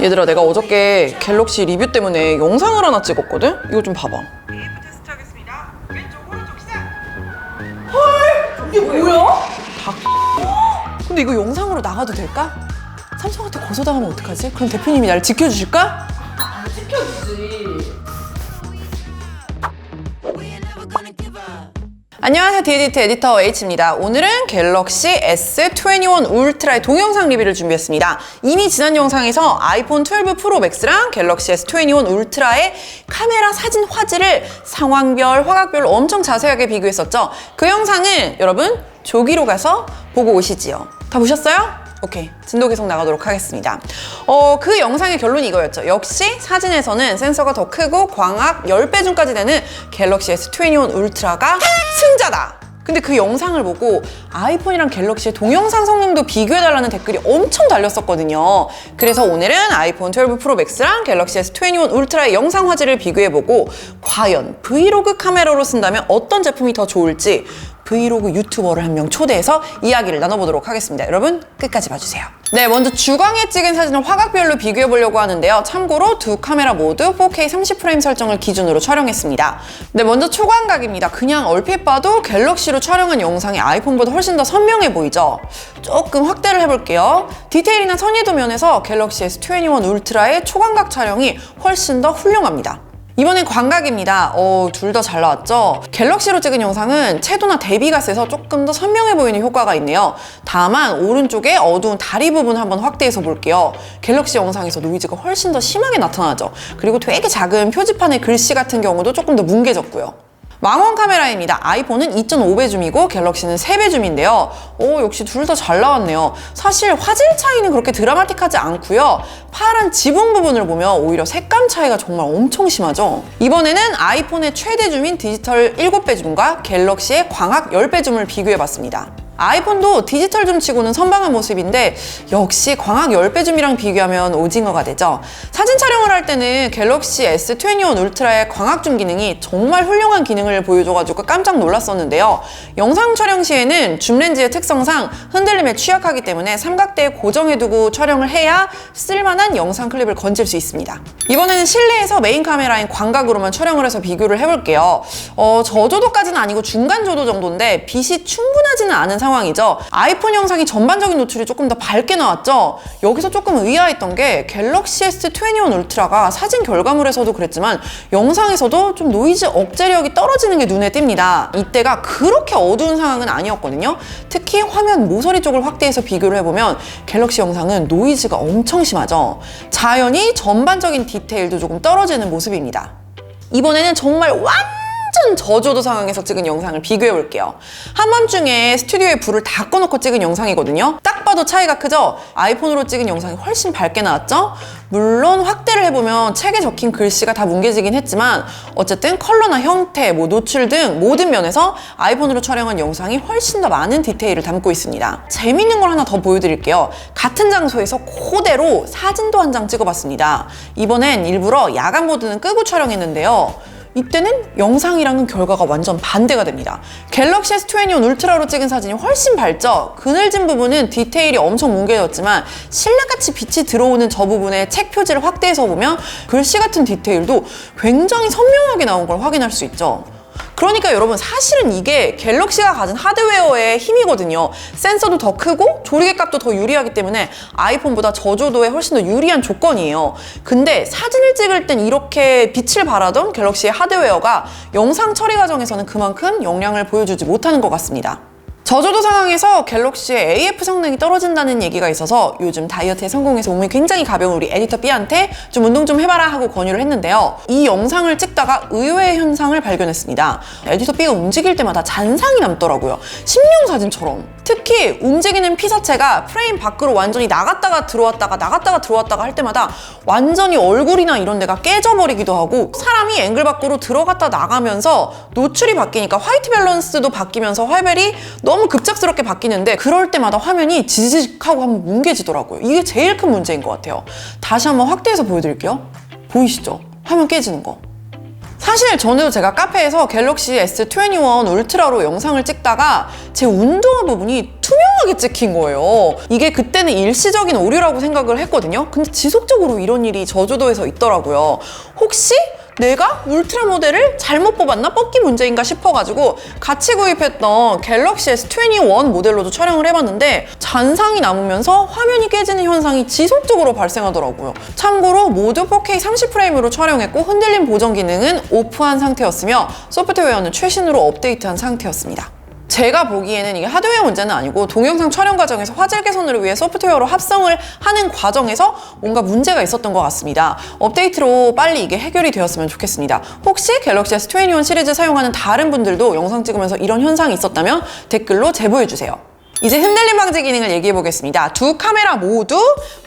얘들아 내가 어저께 갤럭시 리뷰 때문에 영상을 하나 찍었거든? 이거 좀 봐봐 시작. 이게 뭐야? 근데 이거 영상으로 나가도 될까? 삼성한테 고소당하면 어떡하지? 그럼 대표님이 나를 지켜주실까? 안녕하세요. 디에디트 에디터 H입니다. 오늘은 갤럭시 S21 울트라의 동영상 리뷰를 준비했습니다. 이미 지난 영상에서 아이폰 12 프로 맥스랑 갤럭시 S21 울트라의 카메라 사진 화질을 상황별, 화각별로 엄청 자세하게 비교했었죠. 그 영상은 여러분 조기로 가서 보고 오시지요. 다 보셨어요? 오케이. 진도 계속 나가도록 하겠습니다. 어, 그 영상의 결론이 이거였죠. 역시 사진에서는 센서가 더 크고 광학 10배 줌까지 되는 갤럭시 S21 울트라가 승자다. 근데 그 영상을 보고 아이폰이랑 갤럭시의 동영상 성능도 비교해달라는 댓글이 엄청 달렸었거든요. 그래서 오늘은 아이폰 12 프로 맥스랑 갤럭시 S21 울트라의 영상 화질을 비교해보고 과연 브이로그 카메라로 쓴다면 어떤 제품이 더 좋을지 브이로그 유튜버를 한 명 초대해서 이야기를 나눠보도록 하겠습니다. 여러분 끝까지 봐주세요. 네, 먼저 주광에 찍은 사진을 화각별로 비교해 보려고 하는데요. 참고로 두 카메라 모두 4K 30프레임 설정을 기준으로 촬영했습니다. 네, 먼저 초광각입니다. 그냥 얼핏 봐도 갤럭시로 촬영한 영상이 아이폰보다 훨씬 더 선명해 보이죠? 조금 확대를 해볼게요. 디테일이나 선의도 면에서 갤럭시 S21 울트라의 초광각 촬영이 훨씬 더 훌륭합니다. 이번엔 광각입니다. 어, 둘 다 잘 나왔죠? 갤럭시로 찍은 영상은 채도나 대비가 세서 조금 더 선명해 보이는 효과가 있네요. 다만 오른쪽에 어두운 다리 부분 한번 확대해서 볼게요. 갤럭시 영상에서 노이즈가 훨씬 더 심하게 나타나죠. 그리고 되게 작은 표지판의 글씨 같은 경우도 조금 더 뭉개졌고요. 망원 카메라입니다. 아이폰은 2.5배 줌이고 갤럭시는 3배 줌인데요. 오, 역시 둘 다 잘 나왔네요. 사실 화질 차이는 그렇게 드라마틱하지 않고요. 파란 지붕 부분을 보면 오히려 색감 차이가 정말 엄청 심하죠. 이번에는 아이폰의 최대 줌인 디지털 7배 줌과 갤럭시의 광학 10배 줌을 비교해봤습니다. 아이폰도 디지털 줌 치고는 선방한 모습인데 역시 광학 10배 줌이랑 비교하면 오징어가 되죠. 사진 촬영을 할 때는 갤럭시 S21 울트라의 광학 줌 기능이 정말 훌륭한 기능을 보여줘가지고 깜짝 놀랐었는데요. 영상 촬영 시에는 줌 렌즈의 특성상 흔들림에 취약하기 때문에 삼각대에 고정해두고 촬영을 해야 쓸만한 영상 클립을 건질 수 있습니다. 이번에는 실내에서 메인 카메라인 광각으로만 촬영을 해서 비교를 해볼게요. 어, 저조도까지는 아니고 중간 조도 정도인데 빛이 충분하지는 않은 상황이죠. 아이폰 영상이 전반적인 노출이 조금 더 밝게 나왔죠. 여기서 조금 의아했던 게 갤럭시 S21 울트라가 사진 결과물에서도 그랬지만 영상에서도 좀 노이즈 억제력이 떨어지는 게 눈에 띕니다. 이때가 그렇게 어두운 상황은 아니었거든요. 특히 화면 모서리 쪽을 확대해서 비교를 해보면 갤럭시 영상은 노이즈가 엄청 심하죠. 자연히 전반적인 디테일도 조금 떨어지는 모습입니다. 이번에는 정말 완 전 저조도 상황에서 찍은 영상을 비교해 볼게요. 한밤중에 스튜디오에 불을 다 꺼놓고 찍은 영상이거든요. 딱 봐도 차이가 크죠? 아이폰으로 찍은 영상이 훨씬 밝게 나왔죠? 물론 확대를 해보면 책에 적힌 글씨가 다 뭉개지긴 했지만 어쨌든 컬러나 형태, 뭐 노출 등 모든 면에서 아이폰으로 촬영한 영상이 훨씬 더 많은 디테일을 담고 있습니다. 재밌는 걸 하나 더 보여드릴게요. 같은 장소에서 그대로 사진도 한 장 찍어봤습니다. 이번엔 일부러 야간 모드는 끄고 촬영했는데요. 이때는 영상이랑은 결과가 완전 반대가 됩니다. 갤럭시 S21 울트라로 찍은 사진이 훨씬 밝죠? 그늘진 부분은 디테일이 엄청 뭉개졌지만 실내같이 빛이 들어오는 저 부분에 책 표지를 확대해서 보면 글씨 같은 디테일도 굉장히 선명하게 나온 걸 확인할 수 있죠. 그러니까 여러분 사실은 이게 갤럭시가 가진 하드웨어의 힘이거든요. 센서도 더 크고 조리개 값도 더 유리하기 때문에 아이폰보다 저조도에 훨씬 더 유리한 조건이에요. 근데 사진을 찍을 땐 이렇게 빛을 발하던 갤럭시의 하드웨어가 영상 처리 과정에서는 그만큼 영향을 보여주지 못하는 것 같습니다. 저조도 상황에서 갤럭시의 AF 성능이 떨어진다는 얘기가 있어서 요즘 다이어트에 성공해서 몸이 굉장히 가벼운 우리 에디터 B한테 좀 운동 좀 해봐라 하고 권유를 했는데요. 이 영상을 찍다가 의외의 현상을 발견했습니다. 에디터 B가 움직일 때마다 잔상이 남더라고요. 심령 사진처럼. 특히 움직이는 피사체가 프레임 밖으로 완전히 나갔다가 들어왔다가 나갔다가 들어왔다가 할 때마다 완전히 얼굴이나 이런 데가 깨져버리기도 하고 사람이 앵글 밖으로 들어갔다 나가면서 노출이 바뀌니까 화이트 밸런스도 바뀌면서 화벨이 너무 급작스럽게 바뀌는데 그럴 때마다 화면이 지직하고 한번 뭉개지더라고요. 이게 제일 큰 문제인 것 같아요. 다시 한번 확대해서 보여드릴게요. 보이시죠? 화면 깨지는 거. 사실 전에도 제가 카페에서 갤럭시 S21 울트라로 영상을 찍다가 제 운동화 부분이 투명하게 찍힌 거예요. 이게 그때는 일시적인 오류라고 생각을 했거든요. 근데 지속적으로 이런 일이 저주도에서 있더라고요. 혹시 내가 울트라 모델을 잘못 뽑았나? 뽑기 문제인가 싶어가지고 같이 구입했던 갤럭시 S21 모델로도 촬영을 해봤는데 잔상이 남으면서 화면이 깨지는 현상이 지속적으로 발생하더라고요. 참고로 모두 4K 30프레임으로 촬영했고 흔들림 보정 기능은 오프한 상태였으며 소프트웨어는 최신으로 업데이트한 상태였습니다. 제가 보기에는 이게 하드웨어 문제는 아니고 동영상 촬영 과정에서 화질 개선을 위해 소프트웨어로 합성을 하는 과정에서 뭔가 문제가 있었던 것 같습니다. 업데이트로 빨리 이게 해결이 되었으면 좋겠습니다. 혹시 갤럭시 S21 시리즈 사용하는 다른 분들도 영상 찍으면서 이런 현상이 있었다면 댓글로 제보해주세요. 이제 흔들림 방지 기능을 얘기해 보겠습니다. 두 카메라 모두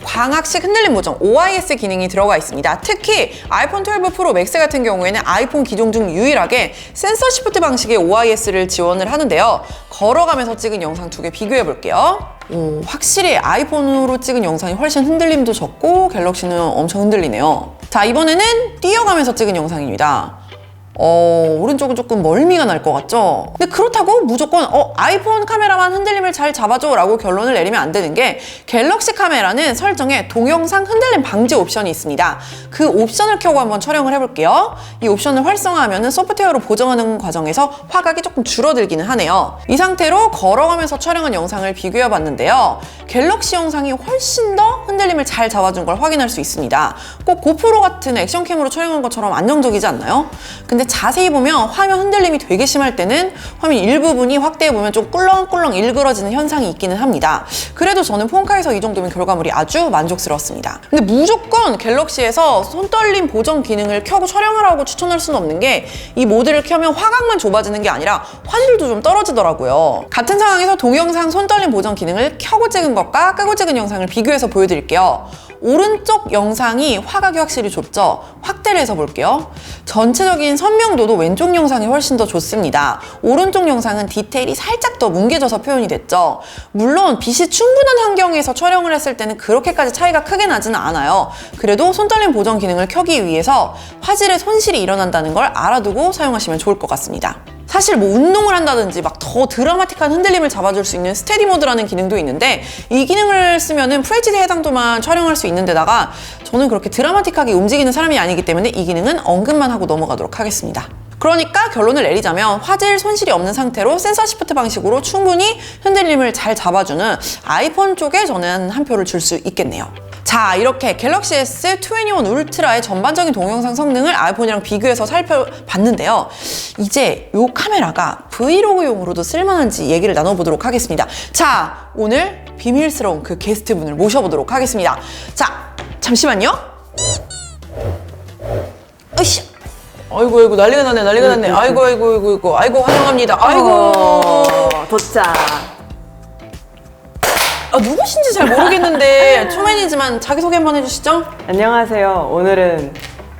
광학식 흔들림 보정 OIS 기능이 들어가 있습니다. 특히 아이폰 12 프로 맥스 같은 경우에는 아이폰 기종 중 유일하게 센서 시프트 방식의 OIS를 지원을 하는데요. 걸어가면서 찍은 영상 두 개 비교해 볼게요. 오, 확실히 아이폰으로 찍은 영상이 훨씬 흔들림도 적고 갤럭시는 엄청 흔들리네요. 자, 이번에는 뛰어가면서 찍은 영상입니다. 어, 오른쪽은 조금 멀미가 날 것 같죠? 근데 그렇다고 무조건, 어, 아이폰 카메라만 흔들림을 잘 잡아줘 라고 결론을 내리면 안 되는 게 갤럭시 카메라는 설정에 동영상 흔들림 방지 옵션이 있습니다. 그 옵션을 켜고 한번 촬영을 해볼게요. 이 옵션을 활성화하면 소프트웨어로 보정하는 과정에서 화각이 조금 줄어들기는 하네요. 이 상태로 걸어가면서 촬영한 영상을 비교해 봤는데요. 갤럭시 영상이 훨씬 더 흔들림을 잘 잡아준 걸 확인할 수 있습니다. 꼭 고프로 같은 액션캠으로 촬영한 것처럼 안정적이지 않나요? 근데 자세히 보면 화면 흔들림이 되게 심할 때는 화면 일부분이 확대해 보면 좀 꿀렁꿀렁 일그러지는 현상이 있기는 합니다. 그래도 저는 폰카에서 이 정도면 결과물이 아주 만족스러웠습니다. 근데 무조건 갤럭시에서 손떨림 보정 기능을 켜고 촬영하라고 추천할 수는 없는 게 이 모드를 켜면 화각만 좁아지는 게 아니라 화질도 좀 떨어지더라고요. 같은 상황에서 동영상 손떨림 보정 기능을 켜고 찍은 것과 끄고 찍은 영상을 비교해서 보여드릴게요. 오른쪽 영상이 화각이 확실히 좁죠? 확대를 해서 볼게요. 전체적인 선명도도 왼쪽 영상이 훨씬 더 좋습니다. 오른쪽 영상은 디테일이 살짝 더 뭉개져서 표현이 됐죠. 물론 빛이 충분한 환경에서 촬영을 했을 때는 그렇게까지 차이가 크게 나지는 않아요. 그래도 손떨림 보정 기능을 켜기 위해서 화질에 손실이 일어난다는 걸 알아두고 사용하시면 좋을 것 같습니다. 사실 뭐 운동을 한다든지 막 더 드라마틱한 흔들림을 잡아줄 수 있는 스테디 모드라는 기능도 있는데 이 기능을 쓰면은 FHD 해상도만 촬영할 수 있는 데다가 저는 그렇게 드라마틱하게 움직이는 사람이 아니기 때문에 이 기능은 언급만 하고 넘어가도록 하겠습니다. 그러니까 결론을 내리자면 화질 손실이 없는 상태로 센서 시프트 방식으로 충분히 흔들림을 잘 잡아주는 아이폰 쪽에 저는 한 표를 줄 수 있겠네요. 자 이렇게 갤럭시 S21 울트라의 전반적인 동영상 성능을 아이폰이랑 비교해서 살펴봤는데요. 이제 이 카메라가 브이로그용으로도 쓸만한지 얘기를 나눠보도록 하겠습니다. 자 오늘 비밀스러운 그 게스트분을 모셔보도록 하겠습니다. 자 잠시만요. 으쌰. 아이고 아이고 난리가 났네 난리가 났네 아이고 아이고 아이고 아이고 아이고 환영합니다 아이고 어, 도착. 아, 누구신지 잘 모르겠는데 초면이지만 자기소개 한번 해주시죠 안녕하세요. 오늘은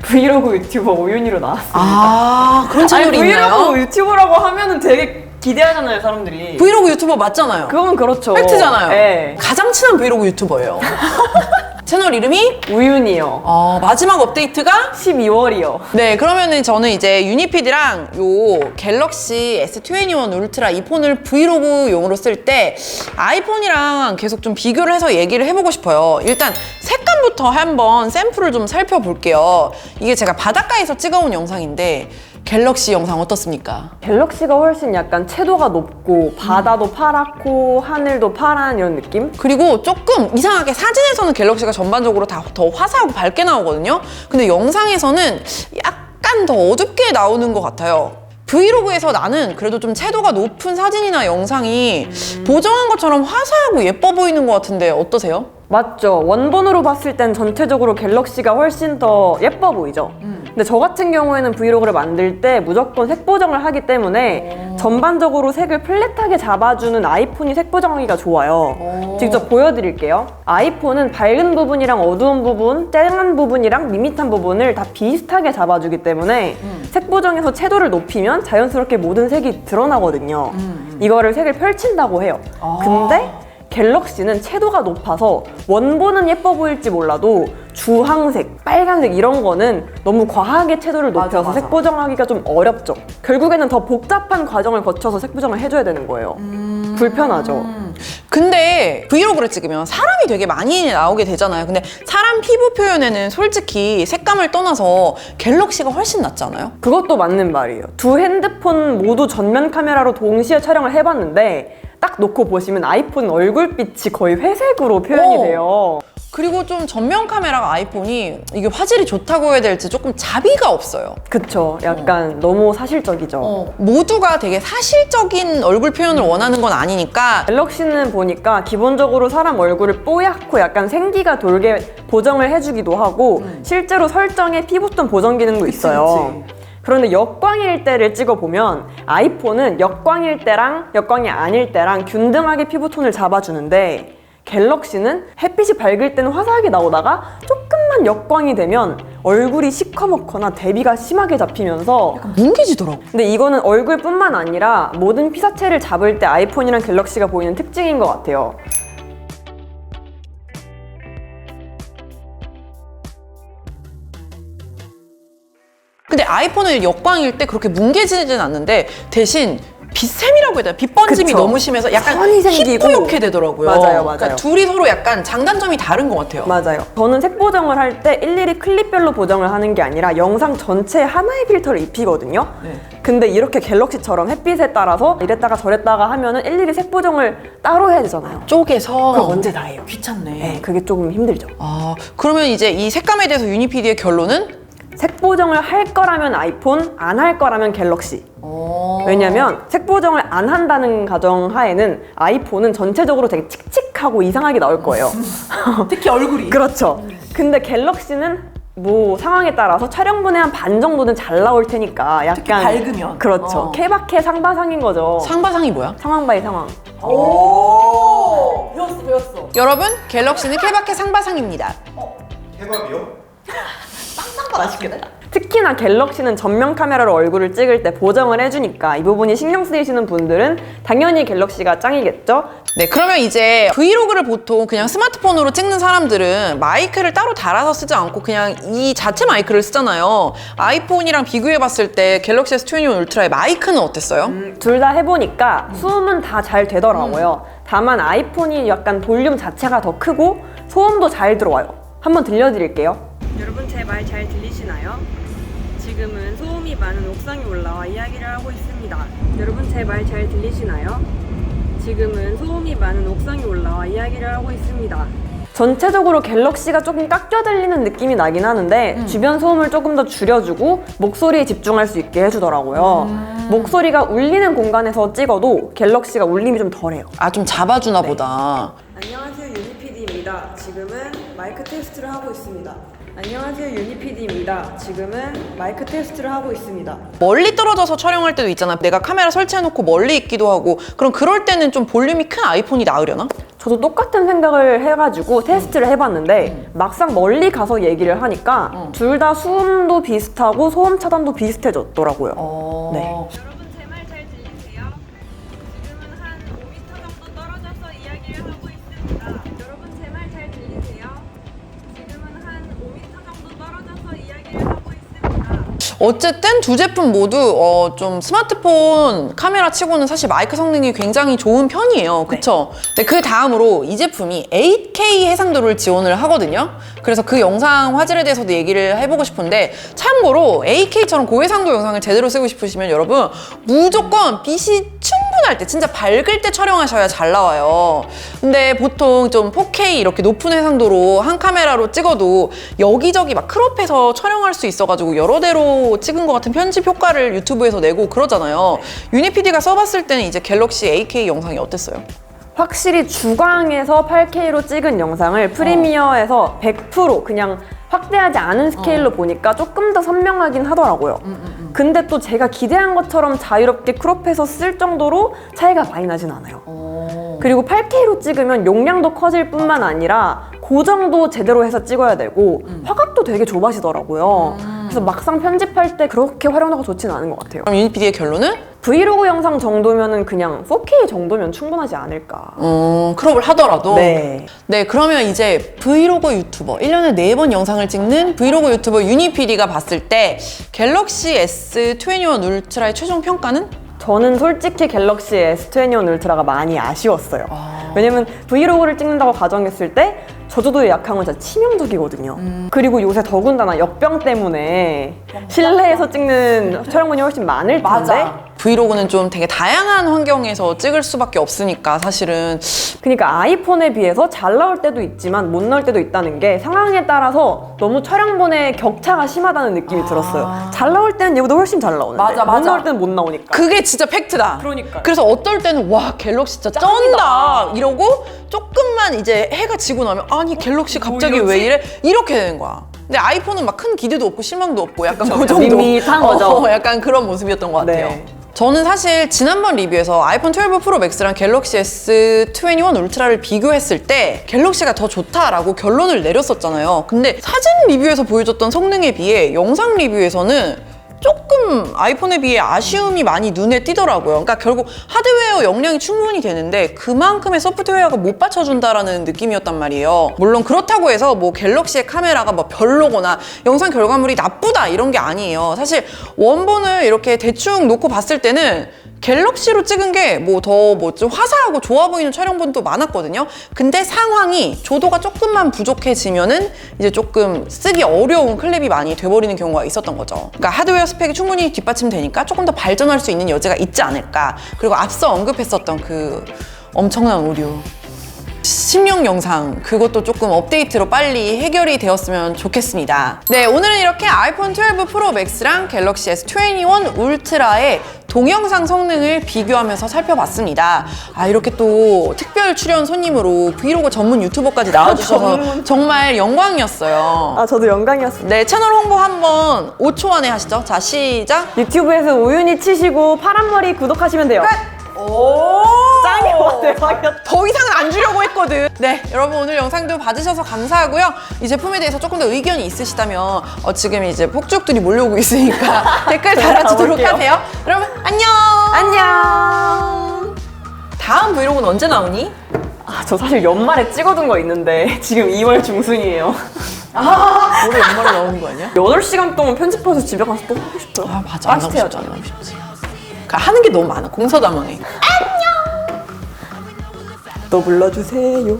브이로그 유튜버 오윤이로 나왔습니다. 아 그런 채널이 브이로그 있나요? 유튜버라고 하면은 되게 기대하잖아요, 사람들이. 브이로그 유튜버 맞잖아요 그건 그렇죠. 팩트잖아요 네. 가장 친한 브이로그 유튜버예요 채널 이름이 우윤이요. 어, 마지막 업데이트가 12월이요. 네, 그러면은 저는 이제 유니피드랑 요 갤럭시 S21 울트라 이 폰을 브이로그용으로 쓸 때 아이폰이랑 계속 좀 비교를 해서 얘기를 해보고 싶어요. 일단 색감부터 한번 샘플을 좀 살펴볼게요. 이게 제가 바닷가에서 찍어온 영상인데 갤럭시 영상 어떻습니까? 갤럭시가 훨씬 약간 채도가 높고 바다도 파랗고 하늘도 파란 이런 느낌? 그리고 조금 이상하게 사진에서는 갤럭시가 전반적으로 다 더 화사하고 밝게 나오거든요. 근데 영상에서는 약간 더 어둡게 나오는 것 같아요. 브이로그에서 나는 그래도 좀 채도가 높은 사진이나 영상이 보정한 것처럼 화사하고 예뻐 보이는 것 같은데 어떠세요? 맞죠. 원본으로 봤을 땐 전체적으로 갤럭시가 훨씬 더 예뻐 보이죠. 근데 저 같은 경우에는 브이로그를 만들 때 무조건 색 보정을 하기 때문에 전반적으로 색을 플랫하게 잡아주는 아이폰이 색 보정하기가 좋아요. 직접 보여드릴게요. 아이폰은 밝은 부분이랑 어두운 부분, 쨍한 부분이랑 밋밋한 부분을 다 비슷하게 잡아주기 때문에 색 보정에서 채도를 높이면 자연스럽게 모든 색이 드러나거든요. 이거를 색을 펼친다고 해요. 근데 갤럭시는 채도가 높아서 원본은 예뻐 보일지 몰라도 주황색, 빨간색 이런 거는 너무 과하게 채도를 맞아, 높여서 맞아. 색 보정하기가 좀 어렵죠. 결국에는 더 복잡한 과정을 거쳐서 색 보정을 해줘야 되는 거예요. 음. 불편하죠. 근데 브이로그를 찍으면 사람이 되게 많이 나오게 되잖아요. 근데 사람 피부 표현에는 솔직히 색감을 떠나서 갤럭시가 훨씬 낫지 않아요? 그것도 맞는 말이에요. 두 핸드폰 모두 전면 카메라로 동시에 촬영을 해봤는데 딱 놓고 보시면 아이폰 얼굴빛이 거의 회색으로 표현이 어. 돼요. 그리고 좀 전면 카메라가 아이폰이 이게 화질이 좋다고 해야 될지 조금 자비가 없어요. 그쵸. 약간 너무 사실적이죠. 어, 모두가 되게 사실적인 얼굴 표현을 원하는 건 아니니까 갤럭시는 보니까 기본적으로 사람 얼굴을 뽀얗고 약간 생기가 돌게 보정을 해주기도 하고 실제로 설정에 피부톤 보정 기능도 있어요. 그 런데 역광일 때를 찍어보면 아이폰은 역광일 때랑 역광이 아닐 때랑 균등하게 피부톤을 잡아주는데 갤럭시는 햇빛이 밝을 때는 화사하게 나오다가 조금만 역광이 되면 얼굴이 시커멓거나 대비가 심하게 잡히면서 뭉개지더라고. 근데 이거는 얼굴뿐만 아니라 모든 피사체를 잡을 때 아이폰이랑 갤럭시가 보이는 특징인 것 같아요. 근데 아이폰은 역광일 때 그렇게 뭉개지진 않는데 대신 빛샘이라고 해야 되나? 빛 번짐이 그쵸. 너무 심해서 약간 선이 생기고. 희뿌옇게 되더라고요. 맞아요, 맞아요. 그러니까 둘이 서로 약간 장단점이 다른 것 같아요. 맞아요. 저는 색 보정을 할 때 일일이 클립별로 보정을 하는 게 아니라 영상 전체에 하나의 필터를 입히거든요. 네. 근데 이렇게 갤럭시처럼 햇빛에 따라서 이랬다가 저랬다가 하면은 일일이 색 보정을 따로 해야 되잖아요. 쪼개서 그럼 언제 다 해요? 귀찮네. 네, 그게 조금 힘들죠. 아 그러면 이제 이 색감에 대해서 유니피디의 결론은 색 보정을 할 거라면 아이폰, 안 할 거라면 갤럭시. 왜냐면 색 보정을 안 한다는 가정 하에는 아이폰은 전체적으로 되게 칙칙하고 이상하게 나올 거예요. 특히 얼굴이 그렇죠. 근데 갤럭시는 뭐 상황에 따라서 촬영분의 한 반 정도는 잘 나올 테니까 약간 밝으면. 그렇죠. 어. 케바케 상바상인 거죠. 상바상이 뭐야? 상황 바이 상황. 오 배웠어 배웠어. 여러분 갤럭시는 케바케 상바상입니다. 케밥이요? 특히나 갤럭시는 전면 카메라로 얼굴을 찍을 때 보정을 해주니까 이 부분이 신경 쓰이시는 분들은 당연히 갤럭시가 짱이겠죠. 네, 그러면 이제 브이로그를 보통 그냥 스마트폰으로 찍는 사람들은 마이크를 따로 달아서 쓰지 않고 그냥 이 자체 마이크를 쓰잖아요. 아이폰이랑 비교해 봤을 때 갤럭시 S21 울트라의 마이크는 어땠어요? 둘 다 해보니까 수음은 다 잘 되더라고요. 다만 아이폰이 약간 볼륨 자체가 더 크고 소음도 잘 들어와요. 한번 들려드릴게요. 여러분 제 말 잘 들리시나요? 지금은 소음이 많은 옥상에 올라와 이야기를 하고 있습니다. 여러분 제 말 잘 들리시나요? 지금은 소음이 많은 옥상에 올라와 이야기를 하고 있습니다. 전체적으로 갤럭시가 조금 깎여 들리는 느낌이 나긴 하는데 주변 소음을 조금 더 줄여주고 목소리에 집중할 수 있게 해주더라고요. 목소리가 울리는 공간에서 찍어도 갤럭시가 울림이 좀 덜해요. 아, 좀 잡아주나 보다. 안녕하세요 유니피디입니다. 지금은 마이크 테스트를 하고 있습니다. 안녕하세요 유니피디입니다. 지금은 마이크 테스트를 하고 있습니다. 멀리 떨어져서 촬영할 때도 있잖아. 내가 카메라 설치해놓고 멀리 있기도 하고. 그럼 그럴 때는 좀 볼륨이 큰 아이폰이 나으려나? 저도 똑같은 생각을 해가지고 테스트를 해봤는데 막상 멀리 가서 얘기를 하니까 둘 다 수음도 비슷하고 소음 차단도 비슷해졌더라고요. 네. 어쨌든 두 제품 모두 어, 좀 스마트폰 카메라 치고는 사실 마이크 성능이 굉장히 좋은 편이에요. 그쵸? 네, 그 다음으로 이 제품이 8K 해상도를 지원을 하거든요. 그래서 그 영상 화질에 대해서도 얘기를 해보고 싶은데 참고로 8K처럼 고해상도 영상을 제대로 쓰고 싶으시면 여러분 무조건 빛이 충분할 때 진짜 밝을 때 촬영하셔야 잘 나와요. 근데 보통 좀 4K 이렇게 높은 해상도로 한 카메라로 찍어도 여기저기 막 크롭해서 촬영할 수 있어가지고 여러 대로 찍은 것 같은 편집 효과를 유튜브에서 내고 그러잖아요. 유니피디가 써봤을 때는 이제 갤럭시 AK 영상이 어땠어요? 확실히 주광에서 8K로 찍은 영상을 프리미어에서 100% 그냥 확대하지 않은 스케일로 보니까 조금 더 선명하긴 하더라고요. 근데 또 제가 기대한 것처럼 자유롭게 크롭해서 쓸 정도로 차이가 많이 나진 않아요. 그리고 8K로 찍으면 용량도 커질 뿐만 아니라 고정도 제대로 해서 찍어야 되고 화각도 되게 좁아지더라고요. 그래서 막상 편집할 때 그렇게 활용도가 좋지는 않은 것 같아요. 그럼 유니피디의 결론은 브이로그 영상 정도면은 그냥 4K 정도면 충분하지 않을까. 음, 크롭을 하더라도. 네. 네, 그러면 이제 브이로그 유튜버, 1년에 4번 영상을 찍는 브이로그 유튜버 유니피디가 봤을 때 갤럭시 S21 울트라의 최종 평가는? 저는 솔직히 갤럭시 S21 울트라가 많이 아쉬웠어요. 왜냐면 브이로그를 찍는다고 가정했을 때 저조도의 약함은 진짜 치명적이거든요. 그리고 요새 더군다나 역병 때문에 실내에서 찍는 촬영분이 훨씬 많을 텐데 브이로그는 좀 되게 다양한 환경에서 찍을 수밖에 없으니까 사실은 그러니까 아이폰에 비해서 잘 나올 때도 있지만 못 나올 때도 있다는 게 상황에 따라서 너무 촬영분의 격차가 심하다는 느낌이 들었어요. 잘 나올 때는 얘보다 훨씬 잘 나오는데 맞아, 못 맞아. 나올 때는 못 나오니까. 그게 진짜 팩트다. 그러니까요. 그래서 어떨 때는 와 갤럭시 진짜 쩐다 이러고 조금만 이제 해가 지고 나면 아니 갤럭시 갑자기 왜 이래 이렇게 되는 거야. 근데 아이폰은 막 큰 기대도 없고 실망도 없고 약간 그 정도 밋밋한 거죠. 어, 약간 그런 모습이었던 것 같아요. 네. 저는 사실 지난번 리뷰에서 아이폰 12 프로 맥스랑 갤럭시 S21 울트라를 비교했을 때 갤럭시가 더 좋다라고 결론을 내렸었잖아요. 근데 사진 리뷰에서 보여줬던 성능에 비해 영상 리뷰에서는 조금 아이폰에 비해 아쉬움이 많이 눈에 띄더라고요. 그러니까 결국 하드웨어 용량이 충분히 되는데 그만큼의 소프트웨어가 못 받쳐준다라는 느낌이었단 말이에요. 물론 그렇다고 해서 뭐 갤럭시의 카메라가 뭐 별로거나 영상 결과물이 나쁘다 이런 게 아니에요. 사실 원본을 이렇게 대충 놓고 봤을 때는 갤럭시로 찍은 게 뭐 더 뭐 좀 화사하고 좋아 보이는 촬영본도 많았거든요. 근데 상황이 조도가 조금만 부족해지면은 이제 조금 쓰기 어려운 클립이 많이 돼버리는 경우가 있었던 거죠. 그러니까 하드웨어 스펙이 충분히 뒷받침되니까 조금 더 발전할 수 있는 여지가 있지 않을까. 그리고 앞서 언급했었던 그 엄청난 오류. 심령 영상 그것도 조금 업데이트로 빨리 해결이 되었으면 좋겠습니다. 네, 오늘은 이렇게 아이폰 12 프로 맥스랑 갤럭시 S21 울트라의 동영상 성능을 비교하면서 살펴봤습니다. 아, 이렇게 또 특별 출연 손님으로 브이로그 전문 유튜버까지 나와주셔서 정말 영광이었어요. 아 저도 영광이었습니다. 네, 채널 홍보 한번 5초 안에 하시죠. 자, 시작. 유튜브에서 우윤희 치시고 파란머리 구독하시면 돼요. 오! 짱이야, 대박이었다. 더 이상은 안 주려고 했거든. 네, 여러분 오늘 영상도 봐주셔서 감사하고요. 이 제품에 대해서 조금 더 의견이 있으시다면 어, 지금 이제 폭죽들이 몰려오고 있으니까 댓글 달아주도록 가볼게요. 하세요. 여러분 안녕. 안녕. 다음 브이로그는 언제 나오니? 아, 저 사실 연말에 찍어둔 거 있는데 지금 2월 중순이에요. 올해 연말에 나오는 거 아니야? 8시간 동안 편집해서 집에 가서 또 하고 싶어요. 아 맞아. 안 하고 싶지 안 하고 싶지. 그러니까 하는 게 너무 많아. 공서담원해. 또 불러주세요.